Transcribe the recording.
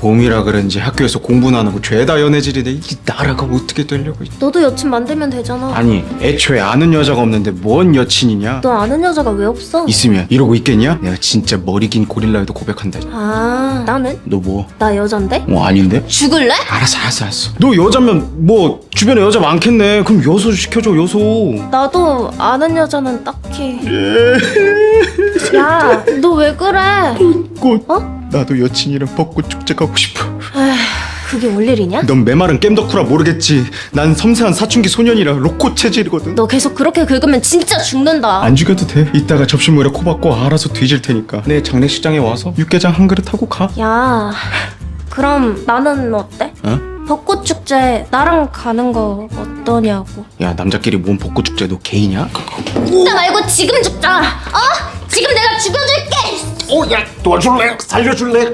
봄이라 그런지 학교에서 공부는 안 하고 죄다 연애질이네 이게 나라가 어떻게 되려고 너도 여친 만들면 되잖아. 아니 애초에 아는 여자가 없는데 뭔 여친이냐 너 아는 여자가 왜 없어? 있으면 이러고 있겠냐? 내가 진짜 머리 긴 고릴라에도 고백한다 아, 나는? 너 뭐? 나 여잔데? 어 아닌데? 죽을래? 알았어 알았어 알았어 너 여자면 뭐 주변에 여자 많겠네 그럼 여소 시켜줘 여소 나도 아는 여자는 딱히. 야, 너 왜 그래? 꽃 어? 나도 여친이랑 벚꽃 축제 가고 싶어 에휴, 그게 올 일이냐? 넌 메마른 겜덕후라 모르겠지 난 섬세한 사춘기 소년이라 로코 체질이거든 너 계속 그렇게 긁으면 진짜 죽는다. 안 죽여도 돼 이따가 접시물에 코 박고 알아서 뒤질 테니까 내 장례식장에 와서 육개장 한 그릇 하고 가 야, 그럼 나는 어때? 어? 벚꽃 축제 나랑 가는 거 어떠냐고. 야 남자끼리 뭔 벚꽃 축제 너 개이냐? 나 말고 지금 죽자. 어? 오야 도와줄래? 살려줄래?